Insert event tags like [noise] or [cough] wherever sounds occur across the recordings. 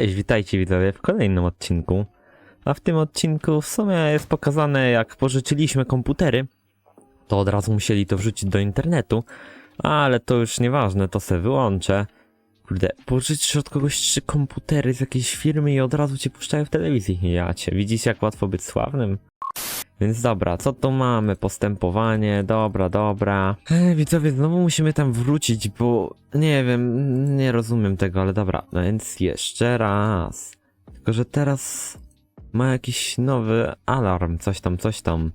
Cześć, witajcie widzowie w kolejnym odcinku. A w tym odcinku w sumie jest pokazane jak pożyczyliśmy komputery, to od razu musieli to wrzucić do internetu, ale to już nieważne, to se wyłączę. Kurde, pożyczysz od kogoś trzy komputery z jakiejś firmy i od razu cię puszczają w telewizji. Ja cię, widzicie jak łatwo być sławnym? Więc dobra, co tu mamy? Postępowanie, dobra, dobra. E, widzowie, znowu musimy tam wrócić, bo nie wiem, nie rozumiem tego, ale dobra. No więc jeszcze raz. Tylko, że teraz ma jakiś nowy alarm, coś tam, coś tam.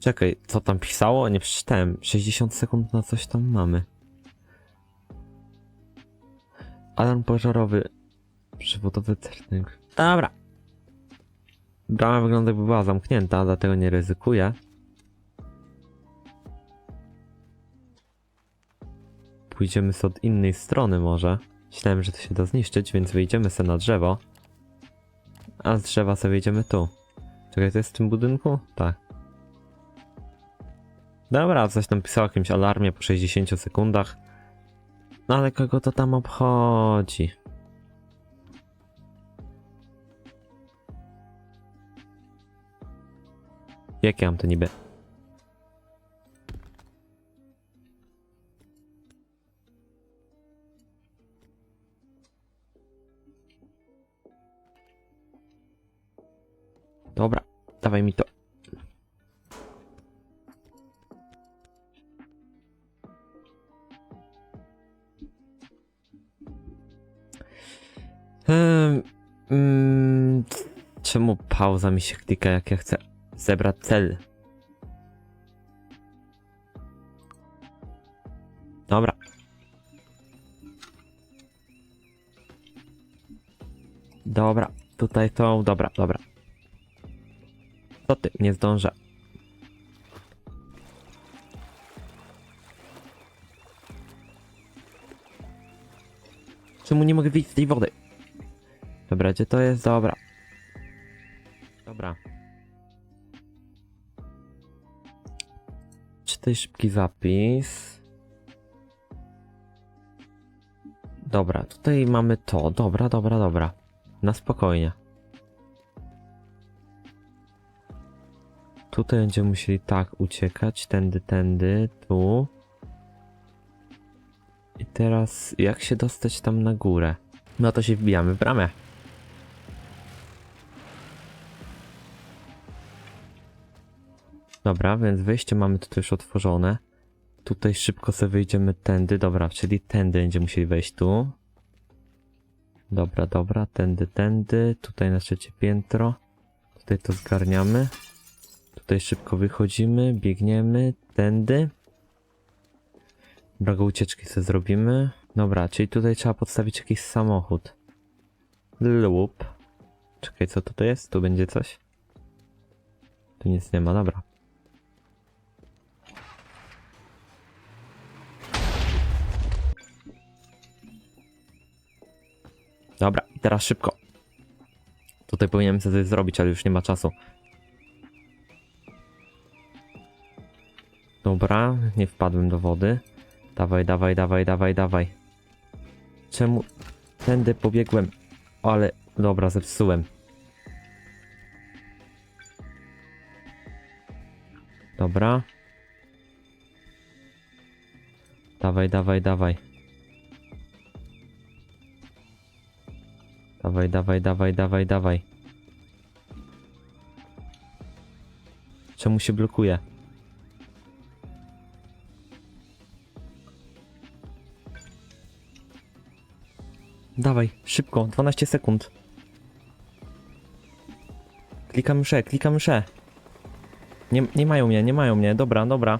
Czekaj, co tam pisało? Nie przeczytałem. 60 sekund na coś tam mamy. Alarm pożarowy. Przewodowy certyk. Dobra. Brama wygląda jakby była zamknięta, dlatego nie ryzykuję. Pójdziemy sobie od innej strony może. Myślałem, że to się da zniszczyć, więc wyjdziemy sobie na drzewo. A z drzewa sobie wejdziemy tu. Czekaj, to jest w tym budynku? Tak. Dobra, coś tam pisało o jakimś alarmie po 60 sekundach. No ale kogo to tam obchodzi? Jak ja mam to niby? Dobra, dawaj mi to. Ehm, mm, czemu pauza mi się klika jak ja chcę zebrać cel? Dobra. Dobra, tutaj to, dobra, dobra. Co ty, nie zdążę. Czemu nie mogę wyjść z tej wody? Dobra, gdzie to jest? Dobra. Dobra. Czytaj szybki zapis. Dobra, tutaj mamy to. Dobra, dobra, dobra. Na spokojnie. Tutaj będziemy musieli tak uciekać. Tędy, tędy, tu. I teraz jak się dostać tam na górę? No to się wbijamy w bramę. Dobra, więc wejście mamy tutaj już otworzone. Tutaj szybko sobie wyjdziemy tędy, dobra, czyli tędy będziemy musieli wejść tu. Dobra, dobra, tędy, tędy, tutaj na trzecie piętro. Tutaj to zgarniamy. Tutaj szybko wychodzimy, biegniemy, tędy. Drogę ucieczki sobie zrobimy. Dobra, czyli tutaj trzeba podstawić jakiś samochód. Lub. Czekaj, co tutaj jest? Tu będzie coś? Tu nic nie ma, dobra. Dobra, teraz szybko. Tutaj powinienem sobie coś zrobić, ale już nie ma czasu. Dobra, nie wpadłem do wody. Dawaj, dawaj, dawaj, dawaj, dawaj. Czemu tędy pobiegłem? Ale dobra, zepsułem. Dobra. Dawaj, dawaj, dawaj. Dawaj, dawaj, dawaj, dawaj, dawaj. Czemu się blokuje? Dawaj, szybko, 12 sekund. Klikam myszę, klikam myszę. Nie, nie mają mnie, nie mają mnie, dobra, dobra.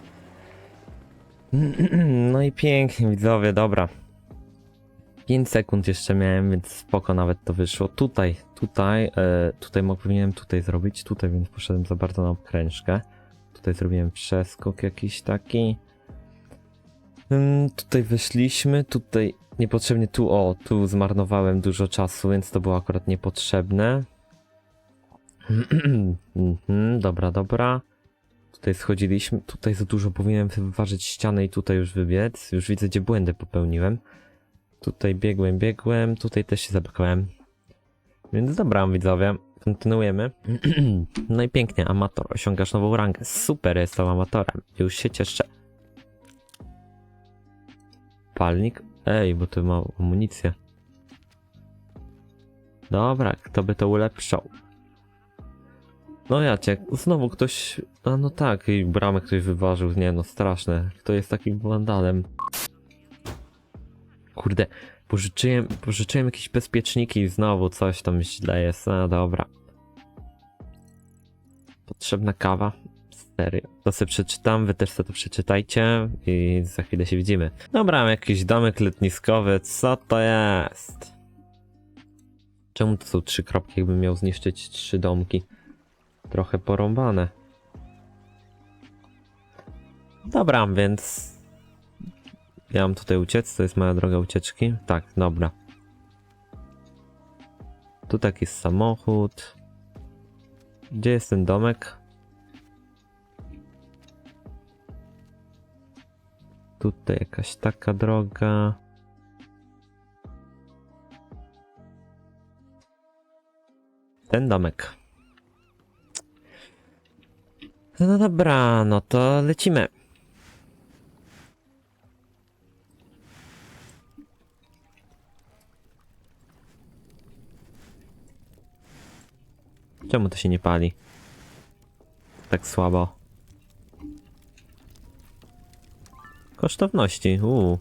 [clears throat] No i pięknie, widzowie, dobra. 5 sekund jeszcze miałem, więc spoko nawet to wyszło. Tutaj, tutaj, e, tutaj mógł, powinienem tutaj zrobić, tutaj, więc poszedłem za bardzo na obkrężkę. Tutaj zrobiłem przeskok jakiś taki. Ym, tutaj wyszliśmy, tutaj niepotrzebnie tu, o, tu zmarnowałem dużo czasu, więc to było akurat niepotrzebne. [clears throat] Mhm, dobra, dobra. Tutaj schodziliśmy, tutaj za dużo powinienem wyważyć ścianę i tutaj już wybiec. Już widzę, gdzie błędy popełniłem. Tutaj biegłem, biegłem, tutaj też się zablokowałem. Więc dobra, widzowie, kontynuujemy. [clears throat] no i pięknie, amator, osiągasz nową rangę. Super, jestem amatorem. Już się cieszę. Palnik? Ej, bo tu ma amunicję. Dobra, kto by to ulepszał? No ja cię, znowu ktoś... A no tak, i bramę ktoś wyważył. Nie no, straszne. Kto jest takim wandalem? Kurde, pożyczyłem, pożyczyłem jakieś bezpieczniki i znowu coś tam źle jest. No dobra. Potrzebna kawa? Serio. To sobie przeczytam, wy też sobie to przeczytajcie i za chwilę się widzimy. Dobra, jakiś domek letniskowy, co to jest? Czemu to są trzy kropki, jakbym miał zniszczyć trzy domki? Trochę porąbane. Dobra, więc... Ja mam tutaj uciec, to jest moja droga ucieczki. Tak, dobra. Tu taki samochód. Gdzie jest ten domek? Tutaj jakaś taka droga. Ten domek. No dobra, no to lecimy. Czemu to się nie pali? Tak słabo. Kosztowności, uuu.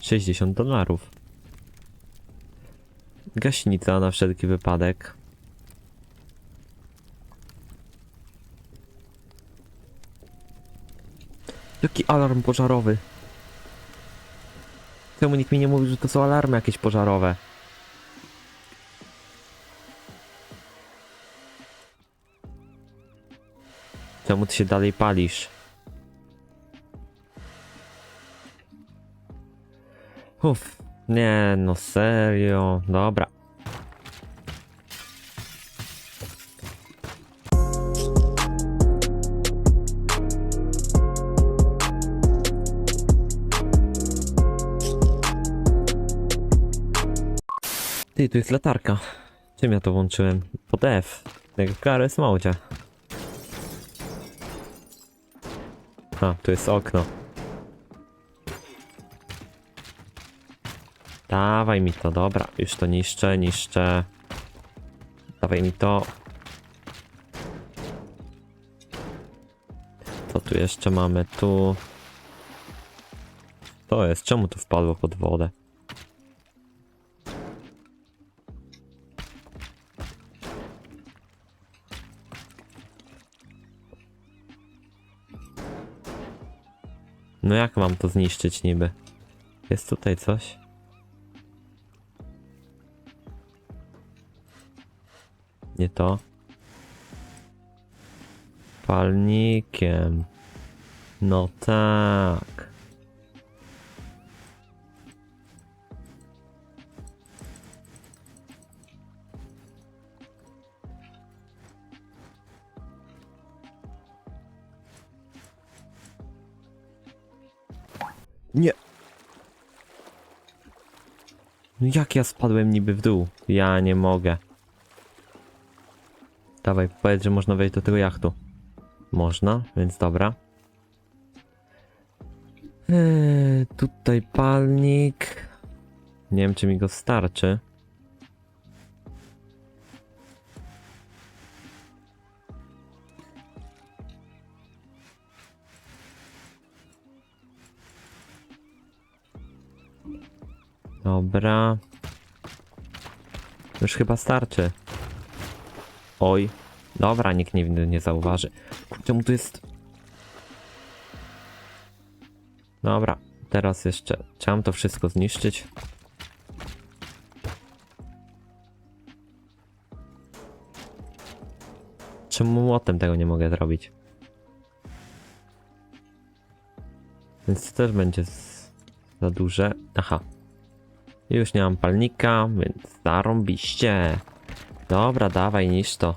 60 dolarów. Gaśnica na wszelki wypadek. Jaki alarm pożarowy? Czemu nikt mi nie mówi, że to są alarmy jakieś pożarowe? Czemu ty się dalej palisz? Uff, nie no serio, dobra. Ty, tu jest latarka. Czym ja to włączyłem? Pod F. Jak w Garry's Modzie. A, tu jest okno. Dawaj mi to, dobra. Już to niszczę, niszczę. Dawaj mi to. Co tu jeszcze mamy? Tu. To jest, czemu to wpadło pod wodę? No jak mam to zniszczyć niby? Jest tutaj coś? Nie to. Palnikiem. No tak. Nie. No jak ja spadłem niby w dół? Ja nie mogę. Dawaj, powiedz, że można wejść do tego jachtu. Można, więc dobra. Eee, tutaj palnik. Nie wiem, czy mi go starczy. Dobra. Już chyba starczy. Oj. Dobra, nikt nie, nie zauważy. Czemu tu jest... Dobra, teraz jeszcze... Chciałem to wszystko zniszczyć. Czemu młotem tego nie mogę zrobić? Więc to też będzie za duże. Aha. Już nie mam palnika, więc zarąbiście. Dobra, dawaj, niż to.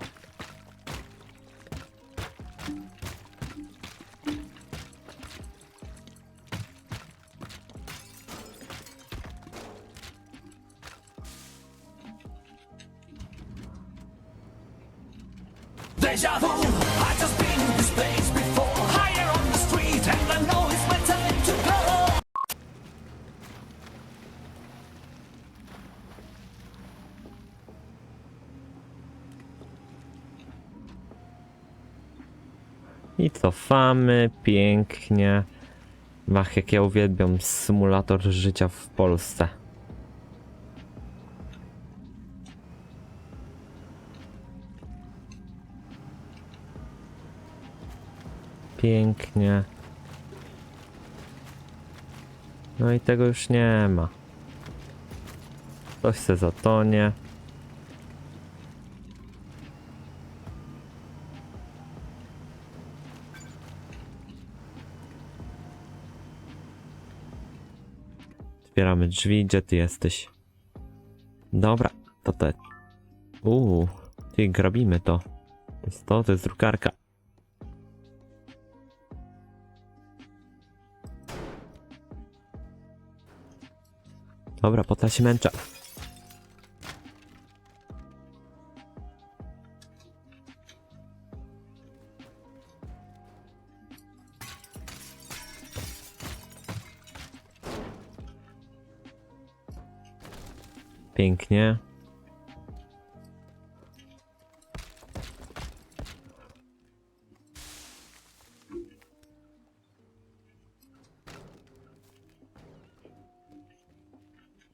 Cofamy, pięknie. Ach, jak ja uwielbiam symulator życia w Polsce. Pięknie. No i tego już nie ma. Ktoś se zatonie. Otwieramy drzwi, gdzie ty jesteś? Dobra, to te. Uuu, ty grabimy to. To jest to, to jest drukarka. Dobra, po co się męczę? Pięknie.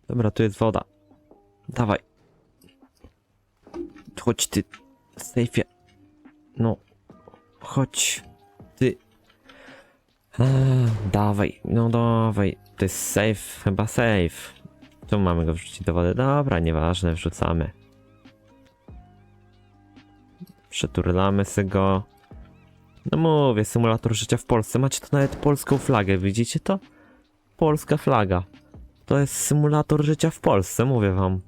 Dobra, tu jest woda. Dawaj. Chodź ty, sejfie. No, chodź. Ty. A, dawaj, no dawaj. To jest safe, chyba safe. Tu mamy go wrzucić do wody. Dobra, nieważne, wrzucamy. Przeturlamy sobie go. No mówię, symulator życia w Polsce. Macie tu nawet polską flagę, widzicie to? Polska flaga. To jest symulator życia w Polsce, mówię wam.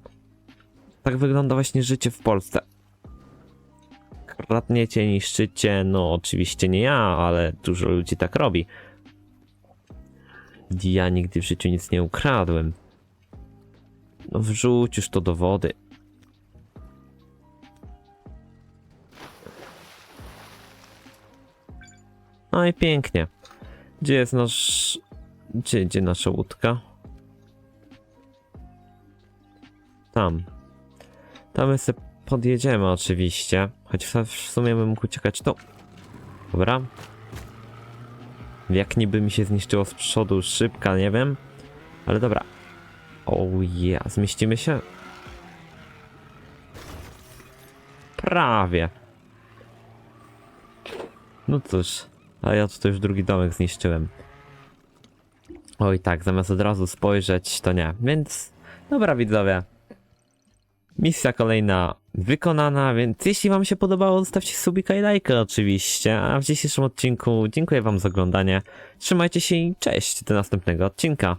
Tak wygląda właśnie życie w Polsce. Kradniecie, niszczycie, no oczywiście nie ja, ale dużo ludzi tak robi. Ja nigdy w życiu nic nie ukradłem. No wrzuć już to do wody. No i pięknie. Gdzie jest nasz... Gdzie, gdzie nasza łódka? Tam. Tam my sobie podjedziemy oczywiście. Choć w w sumie bym mógł uciekać tu. Dobra. Jak niby mi się zniszczyło z przodu szybka, nie wiem. Ale dobra. Oh yeah, zmieścimy się? Prawie. No cóż, a ja tutaj już drugi domek zniszczyłem. Oj tak, zamiast od razu spojrzeć, to nie. Więc, dobra widzowie. Misja kolejna wykonana, więc jeśli wam się podobało, zostawcie subika i lajka oczywiście. A w dzisiejszym odcinku dziękuję wam za oglądanie. Trzymajcie się i cześć do następnego odcinka.